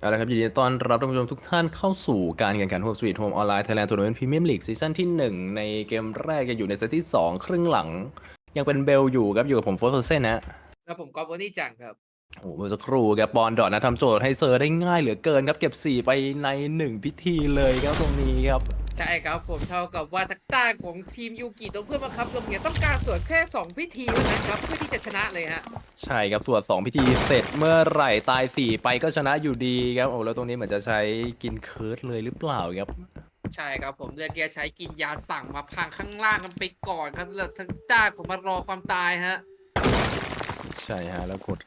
เอาละครับยินดีต้อนรับท่านผู้ชมทุกท่านเข้าสู่การแข่งขัน Home Sweet Home Online Thailand Tournament Premium League ซีซั่นที่ 1 ในเกมแรกจะอยู่ในเซตที่ 2 ครึ่งหลัง ยังเป็นเบลอยู่ครับ อยู่กับผมโฟร์โซเซนนะแล้วผมกอล์ฟวอนี่จังครับ โอ้โหเมื่อสักครู่ครับบอลดอทนะทำโจทย์ให้เซอร์ได้ง่ายเหลือเกินครับเก็บ 4 ไปใน 1 พิธีเลยครับตรงนี้ครับ ใช่ครับผมเท่ากับว่าทักต้าของทีมยูกิโดเพื่อนบังคับลงเนี่ยต้องการสวนแค่ 2 พิธีเท่านั้นครับเพื่อที่จะชนะเลยฮะ ใช่ครับส่วน2พิธีเสร็จเมื่อไหร่ตาย 4 ไปก็ชนะอยู่ดีครับโอ้แล้วตรงนี้เหมือนจะใช้กินเคิร์ดเลยหรือเปล่าครับ ใช่ครับผมเลือกแกใช้กินยาสั่งมาพังข้างล่างกันไปก่อนครับแล้วทักต้าของมารอความตายฮะ ใช่ฮะแล้วกด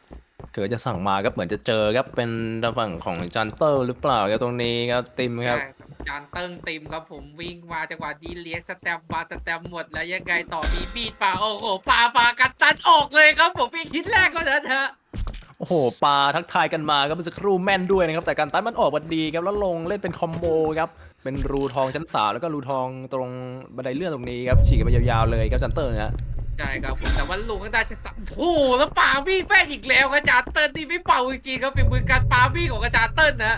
เกิดจะสั่งมาก็เหมือนจะเจอครับเป็นทางฝั่งของจันเตอร์หรือเปล่าครับตรงนี้ครับติมครับใช่จานเติ้งติมครับผมวิ่งมาจังหวะดีเลี้ยงสแตมป์บาร์สแตมป์หมดแล้วยังไงต่อมีบีดปาโอ้โหปาปากัน ตันออกเลยครับผมพี่คิดแรกก็นะฮะโอ้โหปลาทักทายกันมาครับเมื่อสักครู่แม่นด้วยนะครับ แต่การตันมันออกมาดีครับแล้วลงเล่นเป็นคอมโบครับเป็นรูทองชั้นสามแล้วก็รูทองตรงบันไดเลื่อนตรงนี้ครับฉีกกันไปยาวๆเลยครับจันเตอร์นะ ใช่ครับผมแต่ว่าลุงก็ได้จะสับโอ้โหแล้วปาวี่แป้งอีกแล้วครับอาจารย์เติ้ลนี่ไม่เป่าจริงๆครับฝีมือการปาวี่ของอาจารย์เติ้ลนะ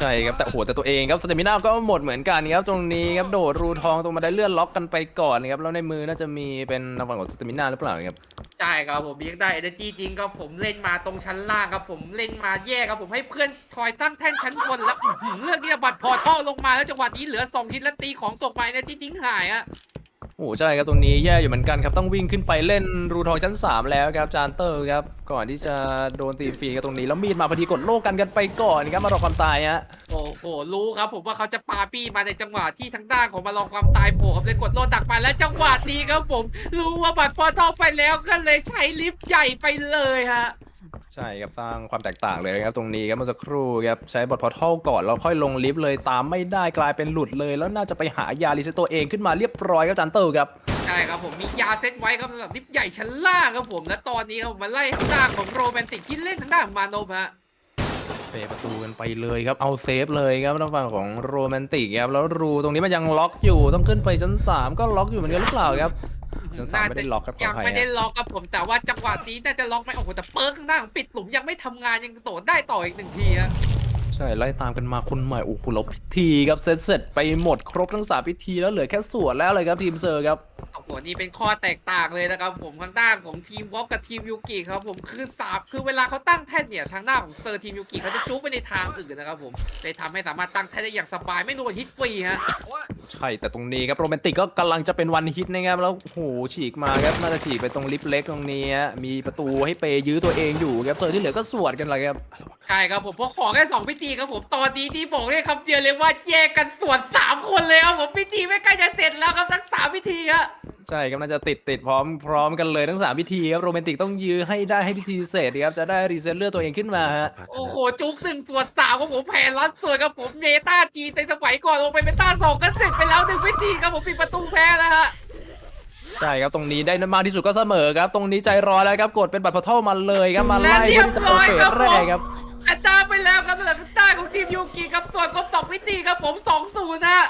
ใช่ครับแต่โอ้โหแต่ตัวเองครับสเตมิน่าก็หมดเหมือนกันครับตรงนี้ครับโดดรูทองตรงบันไดเลื่อนล็อกกันไปก่อนนะครับแล้วในมือน่าจะมีเป็นทางฝั่งของสเตมิน่าหรือเปล่าครับใช่ครับผมยังได้เอเนจีจริงครับผมเล่นมาตรงชั้นล่างครับผมเล่นมาแย่ครับผมให้เพื่อนทอยตั้งแท่นชั้นบนแล้วอื้อหือเลือกที่จะบัตรพอท่อลงมาแล้วจังหวะนี้เหลือสองทิศแล้วตีของตกไปเอเนจีทิ้งหายอะ โอ้ใช่ครับตรงนี้แย่อยู่เหมือนกันครับต้องวิ่งขึ้นไปเล่นรูทองชั้น 3 แล้วครับจานเตอร์ครับก่อนที่จะโดนตีฟรีกันตรงนี้แล้วมีดมาพอดีกดโลกกันกันไปก่อนครับมารอความตายฮะโอ้โหรู้ครับผมว่าเขาจะปาปี้มาในจังหวะที่ทางด้านของมาลองความตายโผล่ครับเลยกดโลดักไปแล้วจังหวะนี้ครับผม รู้ว่าบัตรพอทอไปแล้วก็เลยใช้ลิฟต์ใหญ่ไปเลยฮะ ใช่ครับสร้างความแตกต่างเลยนะครับตรงนี้ครับเมื่อสักครู่ครับใช้บทพอทัลก่อนแล้วค่อยลงลิฟต์เลยตามไม่ได้กลายเป็นหลุดเลย แล้วน่าจะไปหายารีเซ็ตตัวเองขึ้นมาเรียบร้อยครับจานเตอร์ครับใช่ครับผมมียาเซตไว้ครับสำหรับลิฟต์ใหญ่ชั้นล่างครับผมและตอนนี้ครับผมมาไล่ทางด้านของโรแมนติกที่เล่นทางด้านของมานพฮะเปประตูกันไปเลยครับ เอาเซฟเลยครับทางฝั่งของโรแมนติกครับแล้วรูตรงนี้มันยังล็อกอยู่ต้องขึ้นไปชั้นสามก็ล็อกอยู่เหมือนกันหรือเปล่าครับ ชั้นสามไม่ได้ล็อกครับขอยัองภัยไม่ได้ฮะล็อกครับผมแต่ว่าจังหวะนี้น่าจะล็อกไหมโอ้โหแต่เปิร์กข้างหน้าของปิดหลุมยังไม่ทำงานยังโดดได้ต่ออีกหนึ่งทีฮะใช่ไล่ตามกันมาคนใหม่โอ้โหแล้วพิธีครับเสร็จเสร็จไปหมดครบทั้งสามพิธีแล้วเหลือแค่ส่วนแล้วเลยครับทีมเซอร์ครับโอ้โหนี่เป็นข้อแตกต่างเลยนะครับผมทางด้านของทีมวอลกับทีมยูกิครับผมคือสาบคือเวลาเขาตั้งแท่นเนี่ยทางด้านของเซอร์ทีมยูกิเขาจะจุ๊บไปในทางอื่นนะครับผมเลยทำให้สามารถตั้งแท่นได้อย่างสบายไม่โดนฮิตฟรีฮะใช่แต่ตรงนี้ครับโรแมนติกก็กำลังจะเป็นวันฮิตนะครับแล้วโอ้โหฉีกมาครับน่าจะฉีกไปตรงลิฟต์เล็กตรงนี้ฮะมีประตูให้เปยื้อตัวเองอยู่ครับเซอร์ที่เหลือก็สวดกันเลยครับใช่ครับผมเพราะขอแค่สองพิธีครับผมตอนนี้ที่บอกได้คำเดียวเลยว่าแยกกันสวดสามคนเลยครับผมพิธีไม่ใกล้จะเสร็จแล้วครับทั้งสามพิธีฮะ ใช่ครับน่าจะติดติดพร้อมพร้อมกันเลยทั้งสามพิธีครับโรแมนติกต้องยื้อให้ได้ให้พิธีเสร็จครับจะได้รีเซ็ตเลือดตัวเองขึ้นมาฮะโอ้โห จุกหนึ่งส่วนสามครับผมแผนลัดส่วนครับผมเมตาจีในสมัยก่อนลงไปเมตาสองก็เสร็จไปแล้วหนึ่งวิธีครับผมปิดประตูแพ้แล้วฮะใช่ครับตรงนี้ได้มากที่สุดก็เสมอครับ ตรงนี้ใจร้อนแล้วครับกดเป็นบัตรพอทัลมาเลยครับมาไล่เพื่อที่จะเปิดเฟสแรกครับอันดาไปแล้วครับสำหรับทางด้านของทีมยูกิครับส่วนครบสองวิธีครับผมสองศูนย์ฮะ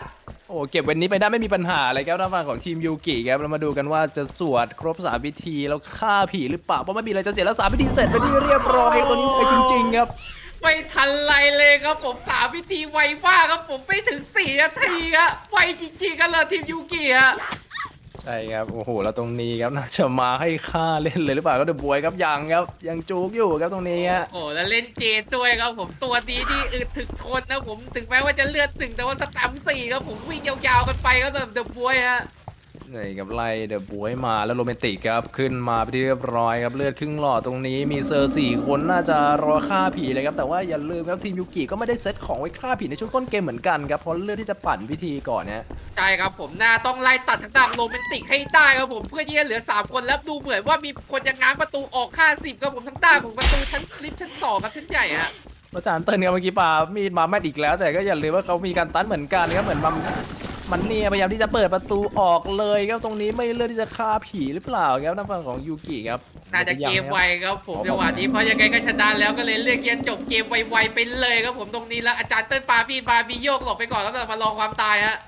โอ้เก็บวันนี้ไปได้ไม่มีปัญหาเลยครับทางฝั่งของทีมยูกิครับเรามาดูกันว่าจะสวดครบสามพิธีแล้วฆ่าผีหรือเปล่าเพราะไม่มีอะไรจะเสียแล้วสามพิธีเสร็จไปที่เรียบร้อยตัวนี้ไปจริง ๆ ครับ ไม่ทันไรเลยครับผมสามวิธีไวมากครับผมไม่ถึงสี่นาทีครับไวจริงๆกันเลยทีมยูกิฮะ ใช่ครับ โอ้โห แล้วตรงนี้ครับน่าจะมาให้ค่าเล่นเลยหรือเปล่าก็เดอบวยครับยังครับ ยังจูกอยู่ครับตรงนี้ฮะโอ้แล้วเล่นเจดด้วยครับผมตัวดีนี่อึดถึกทนนะผมถึงแม้ว่าจะเลือดถึงแต่ว่าสตัมสี่ครับผมวิ่งยาวๆกันไปครับแบบเดอบวยฮะ นี่ครับไล่เดอะบวยมาแล้วโรแมนติกครับขึ้นมาไปนที่เรียบร้อยครับเลือดครึ่งหลอดตรงนี้มีเซอร์สี่คนน่าจะรอฆ่าผีเลยครับแต่ว่าอย่าลืมครับทีมยูกิก็ไม่ได้เซตของไว้ฆ่าผีในช่วงต้นเกมเหมือนกันครับเพราะเลือกที่จะปั่นพิธีก่อนเนี่ย ใช่ครับผมหน้าต้องไล่ตัดทางด้านโรแมนติกให้ได้ครับผมเพื่อที่จะเหลือ 3 คนแล้วดูเหมือนว่ามีคนจะง้างประตูออก 50ครับผมทางด้านของประตูชั้นลิฟต์ชั้นสองครับชั้นใหญ่ฮะ อาจารย์เติ้ลครับเมื่อกี้ปามีดมาแม่นอีกแล้ว แต่ก็อย่าลืมว่าเขามีการตันเหมือนกันครับเหมือนมัน มันเนี่ยพยายามที่จะเปิดประตูออกเลยครับตรงนี้ไม่เลือกที่จะฆ่าผีหรือเปล่าครับทางฝั่งของยูกิครับน่าจะเกมไวครับผมจังหวะนี้เพราะยังไงก็ชนะแล้วก็เลยเลือกที่จะจบเกมไวๆไปเลยครับผมตรงนี้แล้วอาจารย์เติ้ลปาพี่ปาบีโยกหลบไปก่อนแล้วแต่มาลองความตายฮะ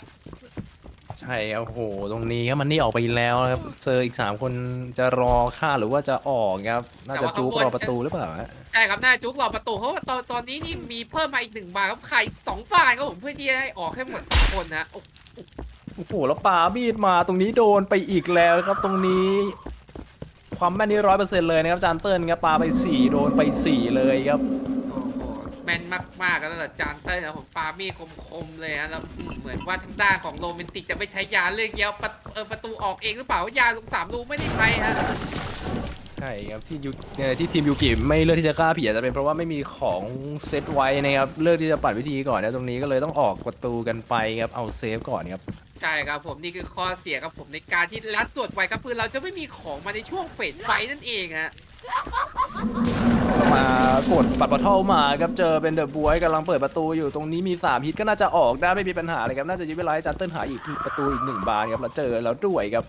ใใช่ครับโอ้โหตรงนี้ครับมันนี่ออกไปแล้วครับเซอร์อีกสามคนจะรอฆ่าหรือว่าจะออกครับน่าจะจูบรอประตูหรือเปล่าฮะใช่ครับหน้าจุกรอประตูเพราะว่าตอนตอนนี้นี่มีเพิ่มมาอีกหนึ่งบาทครับขายอีกสองบาทครับผมเพื่อที่จะให้ออกให้หมดสองคนนะโอ้โอ้โหแล้วปามีดมาตรงนี้โดนไปอีกแล้วครับตรงนี้ ความแม่นนี่ร้อยเปอร์เซ็นต์เลยนะครับจานเติ้ลครับปาไปสี่โดนไปสี่เลยครับโอ้โหแม่นมากๆกันแล้วเหรอจานเต้ยนะผมปามีดคมๆเลยฮะแล้วเหมือนว่าทางด้านของโรแมนติกจะไม่ใช้ยาเลือกเยียวประเออประตูออกเองหรือเปล่ายาลงสามรูไม่ได้ใช้ฮะใช่ครับที่ยูเอ่อที่ทีมยูกิไม่เลือกที่จะฆ่าผีอาจจะเป็นเพราะว่าไม่มีของเซตไว้นะครับเลือกที่จะปัดวิธีก่อนนะตรงนี้ก็เลยต้องออกประตูกันไปครับเอาเซฟก่อนครับใช่ครับผมนี่คือข้อเสียครับผมในการที่รัดสวดไวครับคือเราจะไม่มีของมาในช่วงเฟสไฟนั่นเองฮะมากดปัดปะเท่ามาครับเจอเป็นเดอะบวยกำลังเปิดประตูอยู่ตรงนี้มี3ฮิตก็น่าจะออกได้ไม่มีปัญหาเลยครับน่าจะยืดเวลาให้จันเติ้ลหาอีกประตูอีกหนึ่งบานครับแล้วเจอแล้วด้วยครับ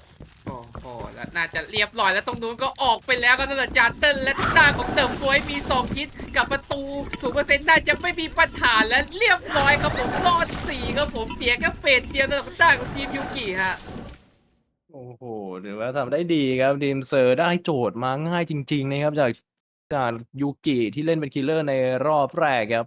โอ้โหแล้วน่าจะเรียบร้อยแล้วตรงนู้นก็ออกไปแล้วก็นั่นแหละจานเติ้ลและทางด้านของเดิมบวยมีสองฮิตกับประตูศูนย์เปอร์เซ็นต์น่าจะไม่มีปัญหาและเรียบร้อยครับผมรอดสี่ครับผมเสียแค่เฟสเดียวทางด้านของทีมยูกิฮะโอ้โหถือว่าทำได้ดีครับทีมเซอร์ได้โจทย์มาง่ายจริง ๆ นะครับ จากจากยูกิที่เล่นเป็นคิลเลอร์ในรอบแรกครับ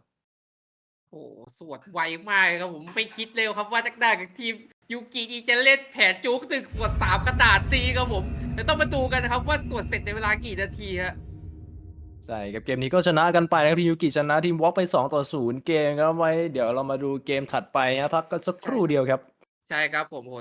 โอ้โหสวดไวมากเลยครับผมไม่คิดเร็วครับว่าทางด้านของทีม ยูกิอีจะเล่นแผนจุกตึกสวดสามขนาดตีครับผมแต่ต้องมาดูกันนะครับว่าสวดเสร็จในเวลากี่นาทีฮะใช่ครับเกมนี้ก็ชนะกันไปนะครับทีมยูกิชนะทีมวอล์กไป 2 ต่อ 0 เกมครับไว้ เดี๋ยวเรามาดูเกมถัดไปนะพักกันสักครู่เดียวครับ ใช่ครับผมโห